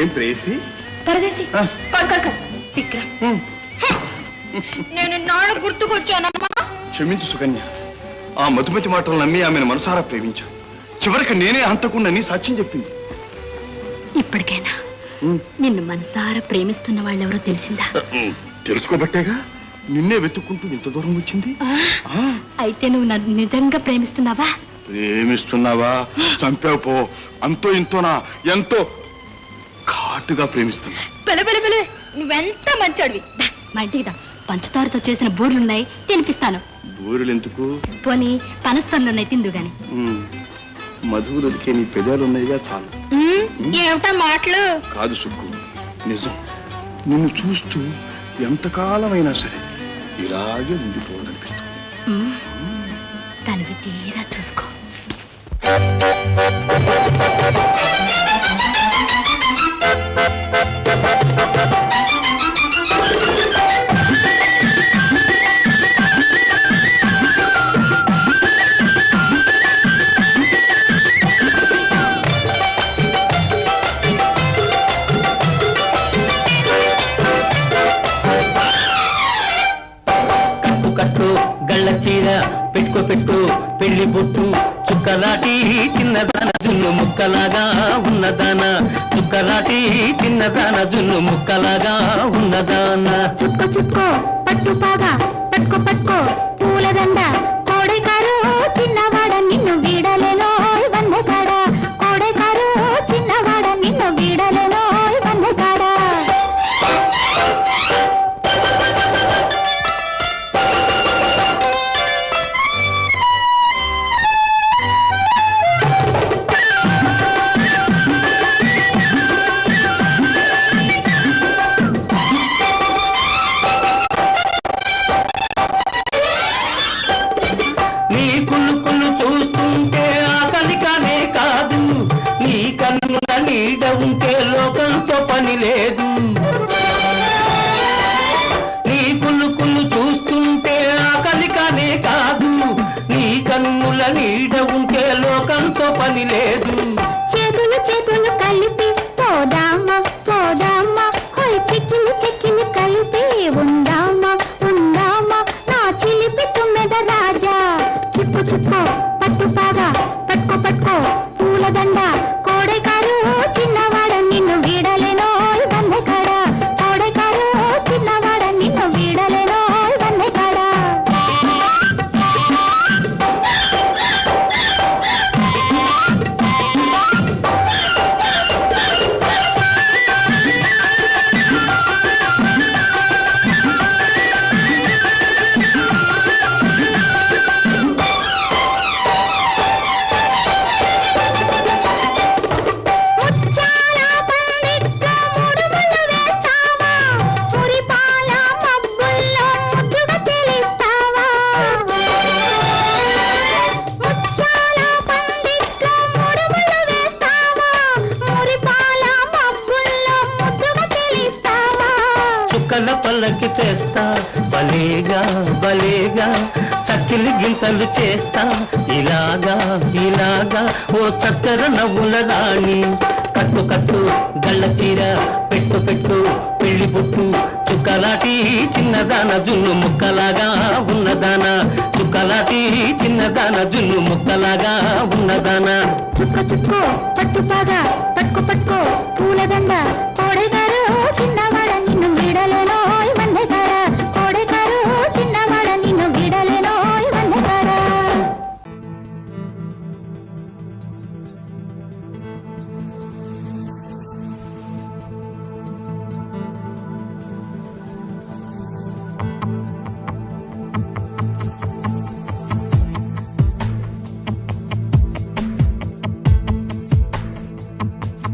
ఏం ప్రేసి పరదేశి. విక్రమ్ నేను గుర్తుకొచ్చానమ్మా. క్షమించు సుకన్య. ఆ మధుమతి మాటలు నమ్మి ఆమెను మనసారా ప్రేమించాను. చివరికి నేనే హంతకుండని సాక్ష్యం చెప్పింది. ఇప్పటికైనా నిన్ను మనసారా ప్రేమిస్తున్న వాళ్ళెవరో తెలిసిందా? తెలుసుకోబట్టేగా? నిన్నే వెతుక్కుంటూ ఇంత దూరం వచ్చింది? అయితే నువ్వు నన్ను నిజంగా ప్రేమిస్తున్నావా? ప్రేమిస్తున్నావా? చంపావు పో. అంతో ఇంతోనా? ఎంతో ఘాటుగా ప్రేమిస్తున్నా. పిల పిల పిల నువ్వెంత మంచాడివి. దా, మా ఇంటికి దా. పంచదారతో చేసిన బూర్లున్నాయి తినిపిస్తాను. బూరెలు ఎందుకు పోనీ పనస్సర్లున్నాయి తిందు గాని. మధువులు ఉదికే నీ పెదాలు ఉన్నాయిగా చాలు ఏమిటా మాటలు? కాదు సుక్కు నిజం. నిన్ను చూస్తూ ఎంతకాలమైనా సరే ఇలాగే ఉండిపోవాలనిపిస్తుంది. తనివి తీరా చూసుకో. చుక్కలాటి చిన్నదాన జున్ను ముక్కలాగా ఉన్నదాన. చుక్కలాటి చిన్నదాన జున్ను ముక్కలాగా ఉన్నదాన. చుక్క చుక్కో పట్టు పాగా పట్టుకో పట్టుకో పూలదండ పని లేదు. నీ కులుకులు చూస్తుంటే ఆకలి కానే కాదు. నీ కన్నుల నీడ ఉంటే లోకంతో పని లేదు. చుక్కల తెస్తా భలేగా భలేగా చక్కిలి గింతలు చేస్తా. ఇలాగా ఇలాగా ఓ చక్కెర నవ్వుల రాణి. కట్టు కట్టు గళ్ళ తీర పెట్టు పెట్టు పెళ్ళి పుట్టు చుక్కలాటి చిన్నదాన జున్ను ముక్కలాగా ఉన్నదాన చుక్కలాటి చిన్నదాన జున్ను ముక్కలాగా ఉన్నదాన చుక్క చుక్కో పట్టు పాగా పట్టుకో పట్టుకో పూలదండ.